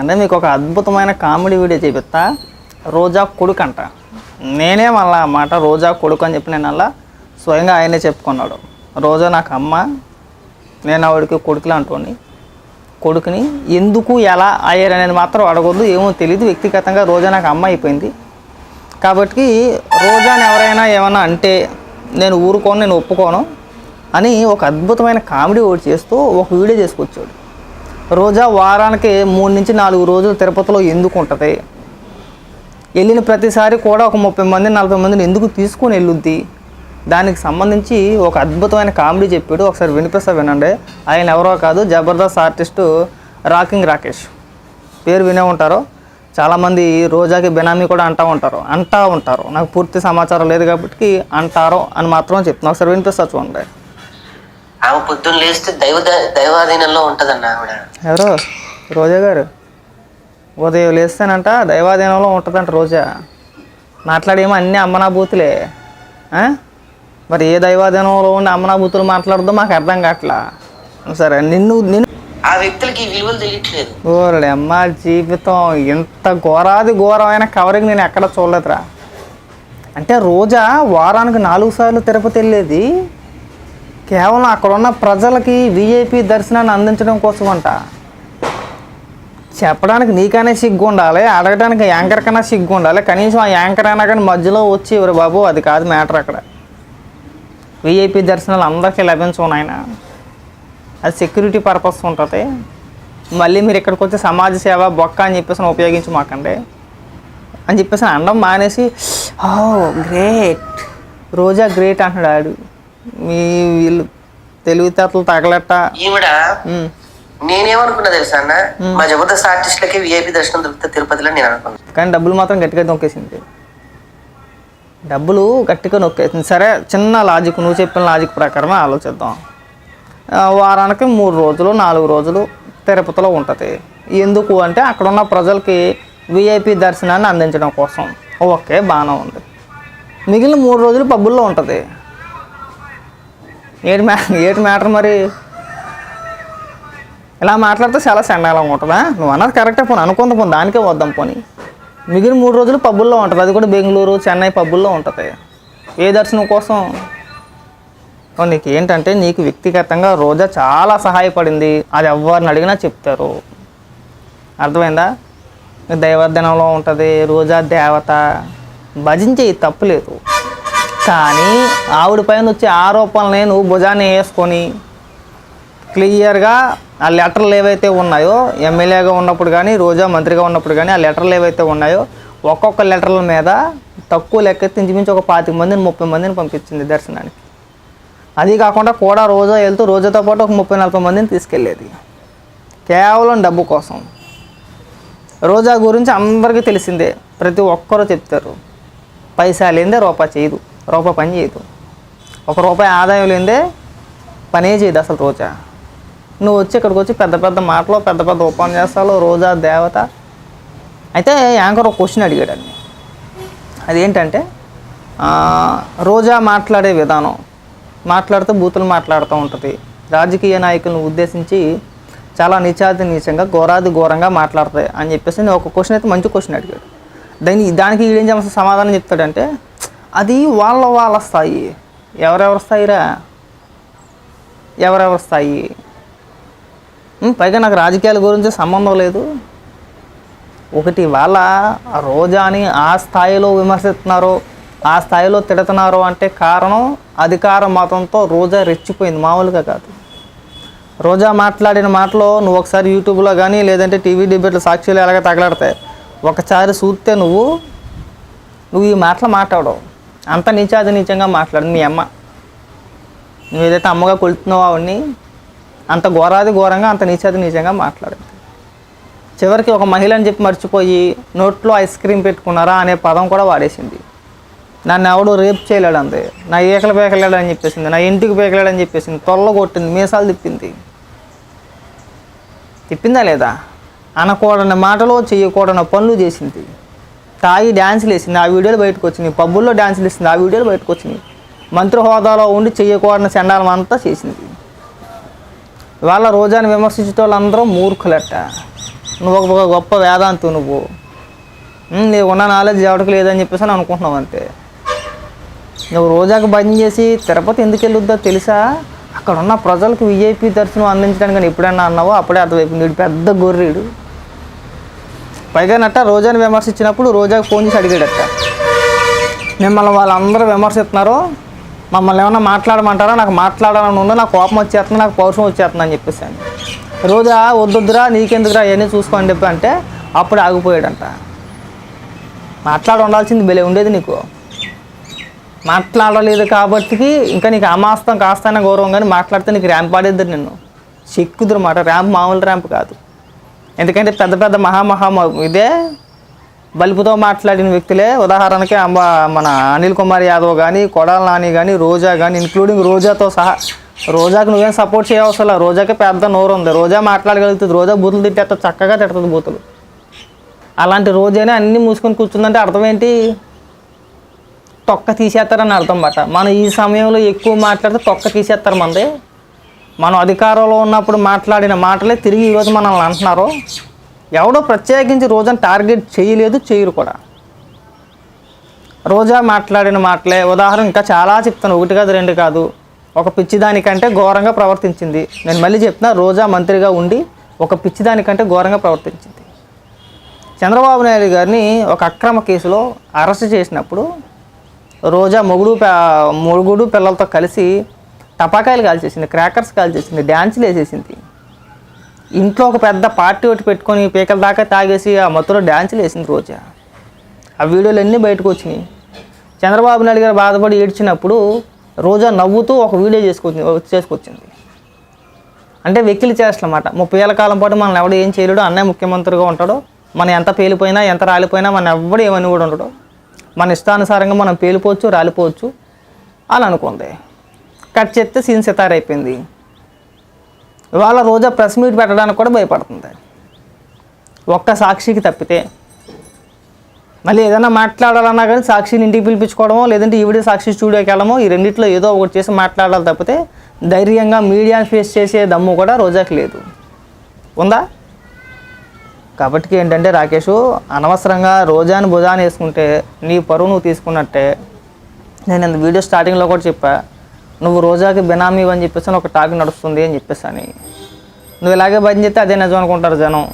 అంటే మీకు ఒక అద్భుతమైన కామెడీ వీడియో చూపిస్తా. రోజా కొడుకు అంట. నేనే మళ్ళా మాట రోజా కొడుకు అని చెప్పి నేను అలా స్వయంగా ఆయనే చెప్పుకున్నాడు. రోజా నాకు అమ్మ నేను ఆవిడకి కొడుకులు అంటోని కొడుకుని ఎందుకు ఎలా అయ్యారు అనేది మాత్రం అడగొద్దు ఏమో తెలియదు వ్యక్తిగతంగా రోజా నాకు అమ్మ అయిపోయింది. కాబట్టి రోజాని ఎవరైనా ఏమైనా అంటే నేను ఊరుకోను నేను ఒప్పుకోను అని ఒక అద్భుతమైన కామెడీ ఒకటి చేస్తూ ఒక వీడియో చేసుకొచ్చాడు. రోజా వారానికి మూడు నుంచి నాలుగు రోజులు తిరుపతిలో ఎందుకు ఉంటుంది? వెళ్ళిన ప్రతిసారి కూడా ఒక ముప్పై మంది నలభై మందిని ఎందుకు తీసుకొని వెళ్ళుద్ది? దానికి సంబంధించి ఒక అద్భుతమైన కామెడీ చెప్పాడు. ఒకసారి వినిపిస్తా వినండి. ఆయన ఎవరో కాదు జబర్దస్త్ ఆర్టిస్టు రాకింగ్ రాకేష్. పేరు వినే ఉంటారు. చాలామంది రోజాకి బెనామీ కూడా అంటూ ఉంటారు. అంటా ఉంటారు. నాకు పూర్తి సమాచారం లేదు కాబట్టి అంటారు అని మాత్రం చెప్తున్నా. ఒకసారి వినిపిస్తా చూడండి. ఆమె పొద్దున్న లేస్తే దైవ దైవాధీనంలో ఉంటదన్న ఆవిడ. ఎవరు? రోజా గారు? ఉదయం లేస్తానంట దైవాధీనంలో ఉంటుందంట రోజా. మాట్లాడేమో అన్నీ అమ్మనాభూతులే? మరి ఏ దైవాధీనంలో ఉండి అమ్మనాభూతులు మాట్లాడదో మాకు అర్థం కావట్లా. సరే నిన్ను నిన్ను ఆ వ్యక్తులకి విలువలు తెలియట్లేదు. ఓరే అమ్మ జీవితం ఇంత ఘోరాది ఘోరమైన కవరింగ్ నేను ఎక్కడ చూడలేదురా. అంటే రోజా వారానికి నాలుగు సార్లు తిరుపతి వెళ్ళేది కేవలం అక్కడ ఉన్న ప్రజలకి విఐపి దర్శనాన్ని అందించడం కోసం అంట చెప్పడానికి నీకనే సిగ్గు ఉండాలి అడగడానికి యాంకర్ కన్నా సిగ్గు ఉండాలి కనీసం ఆ యాంకర్ అయినా కానీ మధ్యలో వచ్చి ఎవరు బాబు అది కాదు మ్యాటర్ అక్కడ. విఐపి దర్శనాలు అందరికీ లభించవు నాయన. అది సెక్యూరిటీ పర్పస్ ఉంటుంది. మళ్ళీ మీరు ఇక్కడికి వచ్చి సమాజ సేవ బొక్క అని చెప్పేసి ఉపయోగించి మాకండి. అని చెప్పేసి అండం మానేసి ఓ గ్రేట్. రోజా గ్రేట్ అంటున్నాడు ఆడు. మీ వీళ్ళు తెలివితేటలు తగలట ఈవిడ. నేనేమనుకున్నా తెలుసా అన్న? మా జబర్దస్త్ ఆర్టిస్టులకి విఐపి దర్శనం దొరుకుతుంది తిరుపతిలో నేను అనుకున్నాను కానీ డబ్బులు మాత్రం గట్టిగా నొక్కేసింది. డబ్బులు గట్టిగా నొక్కేసింది. సరే చిన్న లాజిక్ నువ్వు చెప్పిన లాజిక్ ప్రకారమే ఆలోచిద్దాం. వారానికి మూడు రోజులు నాలుగు రోజులు తిరుపతిలో ఉంటుంది. ఎందుకు అంటే అక్కడ ఉన్న ప్రజలకి విఐపి దర్శనాన్ని అందించడం కోసం. ఓకే బాగానే ఉంది. మిగిలిన మూడు రోజులు పబ్బుల్లో ఉంటుంది. ఏటి మ్యా ఏటి మ్యాటర్ మరి? ఇలా మాట్లాడితే చాలా చండాలంగా ఉంటుందా? నువ్వు అన్నది కరెక్టే పోనీ అనుకుంది పోను దానికే వద్దాం పోనీ. మిగిలిన మూడు రోజులు పబ్బుల్లో ఉంటుంది అది కూడా బెంగళూరు చెన్నై పబ్బుల్లో ఉంటుంది. ఏ దర్శనం కోసం? నీకు ఏంటంటే నీకు వ్యక్తిగతంగా రోజా చాలా సహాయపడింది. అది ఎవరిని అడిగినా చెప్తారు. అర్థమైందా? దైవర్ధనంలో ఉంటుంది రోజా దేవత. భజించే తప్పులేదు కానీ ఆవిడ పైన వచ్చే ఆరోపణలు నువ్వు భుజాన్ని వేసుకొని క్లియర్గా ఆ లెటర్లు ఏవైతే ఉన్నాయో ఎమ్మెల్యేగా ఉన్నప్పుడు కానీ రోజా మంత్రిగా ఉన్నప్పుడు కానీ ఆ లెటర్లు ఏవైతే ఉన్నాయో ఒక్కొక్క లెటర్ల మీద తక్కువ లెక్కెత్తి ఇంచుమించు ఒక పాతిక మందిని ముప్పై మందిని పంపించింది దర్శనానికి. అది కాకుండా కూడా రోజా వెళ్తూ రోజాతో పాటు ఒక ముప్పై నలభై మందిని తీసుకెళ్ళేది కేవలం డబ్బు కోసం. రోజా గురించి అందరికీ తెలిసిందే. ప్రతి ఒక్కరూ చెప్తారు. పైసా లేదే రూపా చేయదు. రూపాయి పని చేయదు. ఒక రూపాయి ఆదాయం లేదే పనే చేయదు అసలు రోజా. నువ్వు వచ్చి ఇక్కడికి వచ్చి పెద్ద పెద్ద మాటలు పెద్ద పెద్ద ఉపన్యాసాలు రోజా దేవత. అయితే యాంకర్ ఒక క్వశ్చన్ అడిగాడు అండి అదేంటంటే రోజా మాట్లాడే విధానం. మాట్లాడుతూ బూతులు మాట్లాడుతూ ఉంటుంది. రాజకీయ నాయకులను ఉద్దేశించి చాలా నిచాతి నీచంగా ఘోరాది ఘోరంగా మాట్లాడతాయి అని చెప్పేసి నేను ఒక క్వశ్చన్ అయితే మంచి క్వశ్చన్ అడిగాడు. దాని దానికి ఈడేం చేయాల్సిన సమాధానం చెప్తాడంటే అది వాళ్ళ వాళ్ళ స్థాయి. ఎవరెవరి స్థాయిరా? ఎవరెవరి స్థాయి? పైగా నాకు రాజకీయాల గురించి సంబంధం లేదు. ఒకటి వాళ్ళ రోజాని ఆ స్థాయిలో విమర్శిస్తున్నారు ఆ స్థాయిలో తిడుతున్నారు అంటే కారణం అధికార మతంతో రోజా రెచ్చిపోయింది మామూలుగా కాదు. రోజా మాట్లాడిన మాటలో నువ్వు ఒకసారి యూట్యూబ్లో కానీ లేదంటే టీవీ డిబేట్లు సాక్షులు ఎలాగ తగలాడతాయి? ఒకసారి చూస్తే నువ్వు నువ్వు ఈ మాటలు మాట్లాడవు. అంత నీచాది నీచంగా మాట్లాడు మీ అమ్మ. నువ్వు ఏదైతే అమ్మగా కొలుతున్నావు ఆవిడ్ని అంత ఘోరాది ఘోరంగా అంత నీచాది నీచంగా మాట్లాడింది చివరికి ఒక మహిళ అని చెప్పి మర్చిపోయి నోట్లో ఐస్ క్రీమ్ పెట్టుకున్నారా అనే పదం కూడా వాడేసింది. నన్ను ఎవడు రేప్ చేయలేడు అంది నా ఏకలు పేకలేడు అని చెప్పేసింది. నా ఇంటికి పేకలేడు అని చెప్పేసింది. తొల్ల కొట్టింది మీసాలు తిప్పింది. తిప్పిందా లేదా? అనకూడని మాటలు చేయకూడని పనులు చేసింది. తాగి డ్యాన్సులు వేసింది. ఆ వీడియోలు బయటకు వచ్చినాయి. పబ్బుల్లో డ్యాన్సులు వేసింది. ఆ వీడియోలు బయటకు వచ్చినాయి. మంత్రి హోదాలో ఉండి చేయకూడని చండాలం అంతా చేసింది. వాళ్ళ రోజాని విమర్శించే వాళ్ళందరూ మూర్ఖులట. నువ్వు ఒక గొప్ప వేదాంతు నువ్వు. నీకు ఉన్న నాలెడ్జ్ ఎవరికి లేదని చెప్పేసి అని అనుకుంటున్నావు అంతే. నువ్వు రోజాకు భజన చేసి తిరుపతి ఎందుకు వెళ్ళొద్దో తెలుసా? అక్కడ ఉన్న ప్రజలకు విఐపి దర్శనం అందించడానికి కానీ ఎప్పుడైనా అన్నావో అప్పుడే అర్థమైపోయింది. నీడు పెద్ద గొర్రెడు. పైగా నట్ట రోజాని విమర్శించినప్పుడు రోజాకి ఫోన్ చేసి అడిగాడట. మిమ్మల్ని వాళ్ళందరూ విమర్శిస్తున్నారు మమ్మల్ని ఏమైనా మాట్లాడమంటారా? నాకు మాట్లాడాలని ఉందో నాకు కోపం వచ్చేస్తుంది నాకు పౌరుషం వచ్చేస్తుంది అని చెప్పేసి అని. రోజా వద్దొద్దురా నీకెందుకురా ఇవన్నీ చూసుకోని చెప్పి అంటే అప్పుడు ఆగిపోయాడంట. మాట్లాడ ఉండాల్సింది బెలే ఉండేది నీకు. మాట్లాడలేదు కాబట్టి ఇంకా నీకు అమాస్తం కాస్తైనా గౌరవం కానీ మాట్లాడితే నీకు ర్యాంప్ ఆడేద్దరు నిన్ను. చెక్కుదురు మాట ర్యాంప్ మామూలు ర్యాంప్ కాదు. ఎందుకంటే పెద్ద పెద్ద మహామహా ఇదే. బలుపుతో మాట్లాడిన వ్యక్తులే. ఉదాహరణకి అంబ మన అనిల్ కుమార్ యాదవ్ కానీ కొడాల నాని కానీ రోజా కానీ ఇంక్లూడింగ్ రోజాతో సహా రోజాకి నువ్వేం సపోర్ట్ చేయవసరం రోజాకి పెద్ద నోరు ఉంది రోజా మాట్లాడగలుగుతుంది. రోజా బూతులు తిట్టేస్తా చక్కగా తిడుతుంది బూతులు. అలాంటి రోజానే అన్నీ మూసుకొని కూర్చుందంటే అర్థం ఏంటి తొక్క తీసేస్తారని అర్థం బట మనం ఈ సమయంలో ఎక్కువ మాట్లాడితే తొక్క తీసేస్తారు మనది మనం అధికారంలో ఉన్నప్పుడు మాట్లాడిన మాటలే తిరిగి ఈరోజు మనల్ని అంటున్నారు. ఎవడో ప్రత్యేకించి రోజున టార్గెట్ చేయలేదు చేయరు కూడా. రోజా మాట్లాడిన మాటలే ఉదాహరణ ఇంకా చాలా చెప్తాను ఒకటి కాదు రెండు కాదు. ఒక పిచ్చిదానికంటే ఘోరంగా ప్రవర్తించింది. నేను మళ్ళీ చెప్తున్నా రోజా మంత్రిగా ఉండి ఒక పిచ్చిదానికంటే ఘోరంగా ప్రవర్తించింది. చంద్రబాబు నాయుడు గారిని ఒక అక్రమ కేసులో అరెస్ట్ చేసినప్పుడు రోజా మొగుడు మొగుడు పిల్లలతో కలిసి టపాకాయలు కాల్చేసింది క్రాకర్స్ కాల్చేసింది డ్యాన్సులు వేసేసింది. ఇంట్లో ఒక పెద్ద పార్టీ ఒకటి పెట్టుకొని పీకల దాకా తాగేసి ఆ మత్తులో డ్యాన్సులు వేసింది రోజా. ఆ వీడియోలు అన్నీ బయటకు వచ్చినాయి? చంద్రబాబు నాయుడు గారు బాధపడి ఏడ్చినప్పుడు రోజా నవ్వుతూ ఒక వీడియో చేసుకొచ్చి చేసుకొచ్చింది. అంటే వెకిలి చేస్తామన్నమాట ముప్పై ఏళ్ళ కాలం పాటు మనం ఎవడు ఏం చేయలేడు అన్నయ్య ముఖ్యమంత్రిగా ఉంటాడు. మనం ఎంత పేలిపోయినా ఎంత రాలిపోయినా మన ఎవడు ఏమని కూడా ఉండడు. మన ఇష్టానుసారంగా మనం పేలిపోవచ్చు రాలిపోవచ్చు అని అనుకుంది. కట్ చేస్తే సీన్ సితార్ అయిపోయింది. ఇవాళ రోజా ప్రెస్ మీట్ పెట్టడానికి కూడా భయపడుతుంది. ఒక్క సాక్షికి తప్పితే. మళ్ళీ ఏదైనా మాట్లాడాలన్నా కానీ సాక్షిని ఇంటికి పిలిపించుకోవడమో లేదంటే ఈవిడే సాక్షి స్టూడియోకి వెళ్ళడమో ఈ రెండిట్లో ఏదో ఒకటి చేసి మాట్లాడాలి తప్పితే ధైర్యంగా మీడియాని ఫేస్ చేసే దమ్ము కూడా రోజాకి లేదు. ఉందా? కాబట్టి ఏంటంటే రాకేష్ అనవసరంగా రోజాని భుజాన్ని వేసుకుంటే నీ పరువు నువ్వు తీసుకున్నట్టే. నేను వీడియో స్టార్టింగ్లో కూడా చెప్పా నువ్వు రోజాకి బినామీ అని చెప్పేసి ఒక టాక్ నడుస్తుంది అని చెప్పేసి అని. నువ్వు ఇలాగే బంద్ చేస్తే అదే నిజం అనుకుంటారు జనం.